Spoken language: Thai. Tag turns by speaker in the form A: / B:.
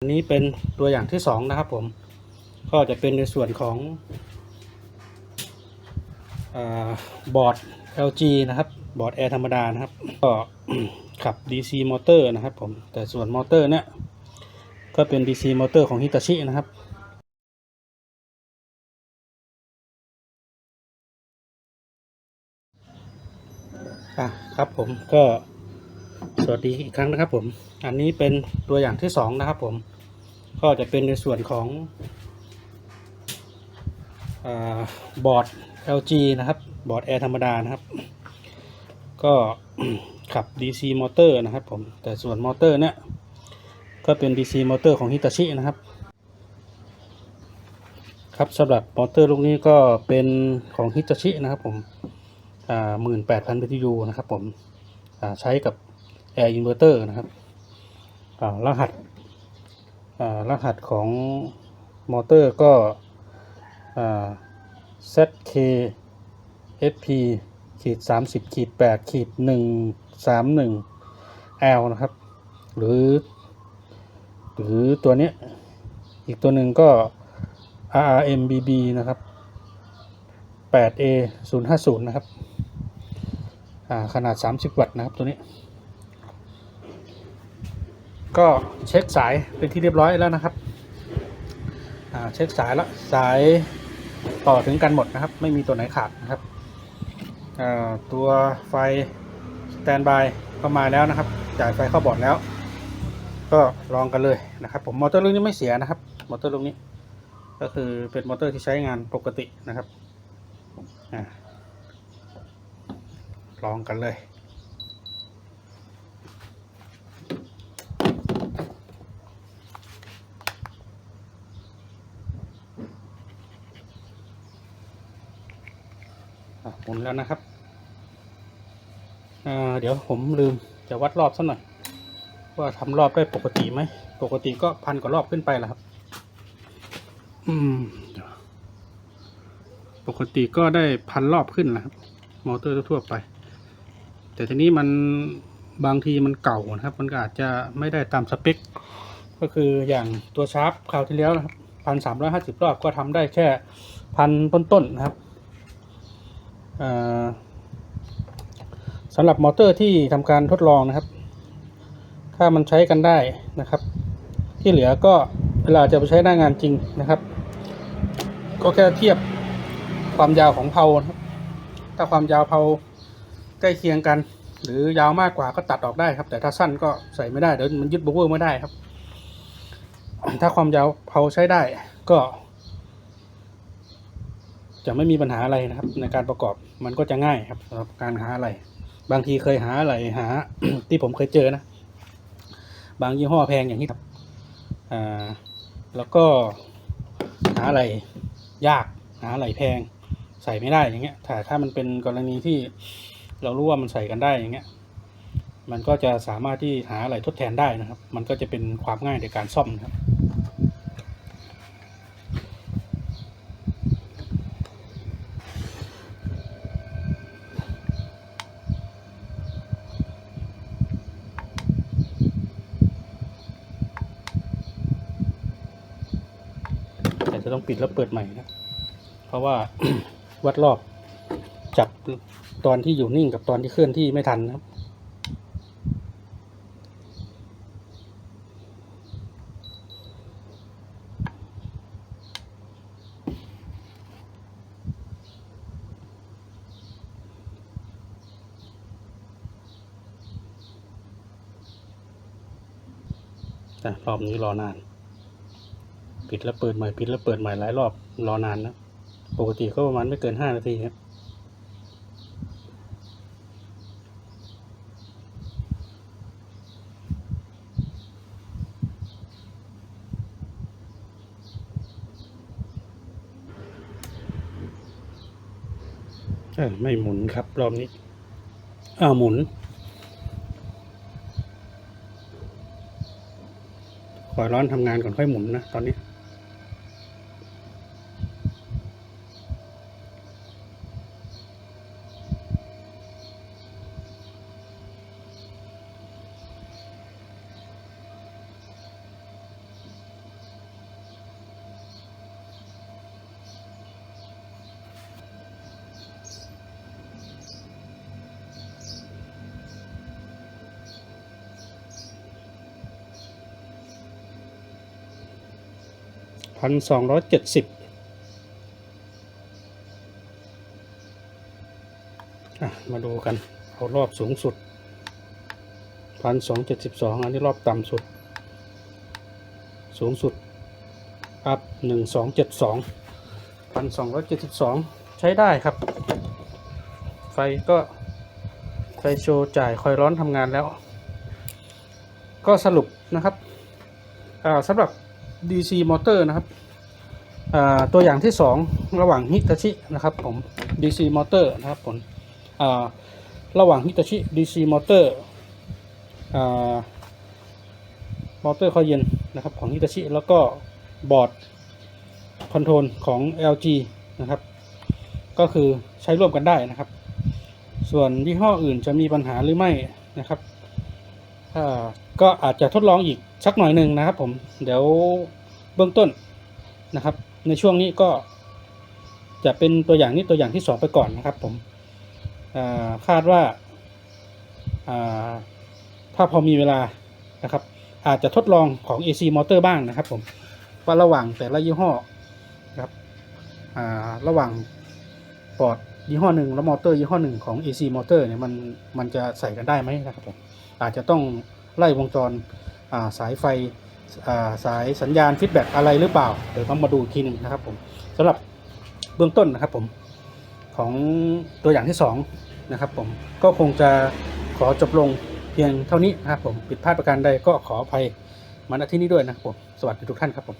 A: อันนี้เป็นตัวอย่างที่สองนะครับผม ก็จะเป็นในส่วนของอบอร์ด LG นะครับ บอร์ดแอร์ธรรมดานะครับ ก็ขับ DC มอเตอร์นะครับผม แต่ส่วนมอเตอร์เนี่ย ก็เป็น DC มอเตอร์ของ Hitachi นะครับอะครับผมก็ สวัสดีอีกครั้งนะครับผม อันนี้เป็นตัวอย่างที่สองนะครับผม ก็จะเป็นในส่วนของอบอร์ด LG นะครับ บอร์ดแอร์ธรรมดานะครับ ก็ขับ DC มอเตอร์นะครับผม แต่ส่วนมอเตอร์เนี่ย ก็เป็น DC มอเตอร์ของ Hitachi นะครับ ครับสำหรับมอเตอร์ลูกนี้ก็เป็นของ Hitachi นะครับผมอ่าหมื่นแปดพัน BTU นะครับผมใช้กับ Air Inverter นะครับรหัสรหัสของมอเตอร์ก็ ZK FP ขีด30ขีด8ขีด131 L นะครับ หรือ หรือตัวนี้อีกตัวหนึ่งก็ RRMBB นะครับ 8A 050 นะครับอ่าขนาด 30 วัตต์นะครับตัวนี้ ก็เช็คสายเป็นที่เรียบร้อยแล้วนะครับเช็คสายแล้วสายต่อถึงกันหมดนะครับ ไม่มีตัวไหนขาดนะครับตัวไฟสแตนบายก็มาแล้วนะครับ จ่ายไฟเข้าบอร์ดแล้ว ก็ลองกันเลยนะครับ ผมมอเตอร์ลูกนี้ไม่เสียนะครับ มอเตอร์ลูกนี้ ก็คือเป็นมอเตอร์ที่ใช้งานปกตินะครับอลองกันเลย อะหมุนแล้วนะครับเดี๋ยวผมลืมจะวัดรอบสักหน่อย ว่าทำรอบได้ปกติไหม ปกติก็พันกว่ารอบขึ้นไปแหละครับ อืม ปกติก็ได้พันรอบขึ้นนะครับ มอเตอร์ทั่วไป แต่ทีนี้มันบางทีมันเก่านะครับ มันก็อาจจะไม่ได้ตามสเปค ก็คืออย่างตัวชาร์ปคราวที่แล้วนะครับพันสามร้อยห้าสิบรอบก็ทำได้แค่พันต้นๆนะครับ สำหรับมอเตอร์ที่ทำการทดลองนะครับ ถ้ามันใช้กันได้นะครับ ที่เหลือก็เวลาจะไปใช้หน้างานจริงนะครับ ก็แค่เทียบความยาวของเพลานะครับถ้าความยาวเพลาใกล้เคียงกัน หรือยาวมากกว่าก็ตัดออกได้ครับ แต่ถ้าสั้นก็ใส่ไม่ได้เดี๋ยวมันยึดบูเวอร์ไม่ได้ครับ ถ้าความยาวเพลาใช้ได้ก็ จะไม่มีปัญหาอะไรนะครับ ในการประกอบมันก็จะง่ายครับสำหรับการหาอะไร บางทีเคยหาอะไรหา ที่ผมเคยเจอนะ บางยี่ห้อแพงอย่างนี้ครับอ่าแล้วก็หาอะไรยากหาอะไรแพงใส่ไม่ได้อย่างเงี้ยถ้าถ้ามันเป็นกรณีที่เรารู้ว่ามันใส่กันได้อย่างเงี้ยมันก็จะสามารถที่หาอะไรทดแทนได้นะครับ มันก็จะเป็นความง่ายในการซ่อมนะครับ จะต้องปิดแล้วเปิดใหม่นะ เพราะว่าวัดรอบจับตอนที่อยู่นิ่งกับตอนที่เคลื่อนที่ไม่ทันนะครับแต่รอบนี้รอนาน ปิดแล้วเปิดใหม่ปิดแล้วเปิดใหม่หลายรอบรอนานนะ ปกติก็ประมาณไม่เกินห้านาทีครับไม่หมุนครับ รอบนี้อ้าวหมุนขอยร้อนทำงานก่อนค่อยหมุนนะ ตอนนี้ พันสองร้อยเจ็ดสิบอะมาดูกัน เอารอบสูงสุดพันสองเจ็ดสิบสองอันนี้รอบต่ำสุด สูงสุดอัพหนึ่งสองเจ็ดสองพันสองร้อยเจ็ดสิบสองใช้ได้ครับ ไฟก็ไฟโชว์จ่ายคอยร้อนทำงานแล้ว ก็สรุปนะครับอ่าสำหรับ DC มอเตอร์นะครับตัวอย่างที่ 2 ระหว่างฮิตาชินะครับผม DC มอเตอร์นะครับผมระหว่างฮิตาชิ DC มอเตอร์มอเตอร์คอยเย็นนะครับของฮิตาชิแล้วก็บอร์ดคอนโทรลของ LG นะครับ ก็คือใช้ร่วมกันได้นะครับ ส่วนยี่ห้ออื่นจะมีปัญหาหรือไม่นะครับก็อาจจะทดลองอีก สักหน่อยหนึ่งนะครับผมเดี๋ยวเบื้องต้นนะครับ ในช่วงนี้ก็จะเป็นตัวอย่างนี้ตัวอย่างที่สองไปก่อนนะครับผมาคาดว่าาถ้าพอมีเวลานะครับ อาจจะทดลองของ AC motor บ้างนะครับผมว่าระหว่างแต่ละยี่ห้อนะครับระหว่างปอดยี่ห้อหนึ่งแล้วมอเตอร์ยี่ห้อหนึ่งของ AC มอเตอร์เนี่ยมันมันจะใส่กันได้ไหมนะครับผมอาจจะต้องไล่วงจร สายไฟาสายสัญญาณฟีดแบ็กอะไรหรือเปล่า เดี๋ยวต้องมาดูอีกทีหนึงนะครับผมสำหรับเบื้องต้นนะครับผมของตัวอย่างที่สองนะครับผมก็คงจะขอจบลงเพียงเท่านี้นะครับผมผิดพลาดประการใดก็ขออภัยมาณที่นี้ด้วยนะครับผมสวัสดีทุกท่านครับผม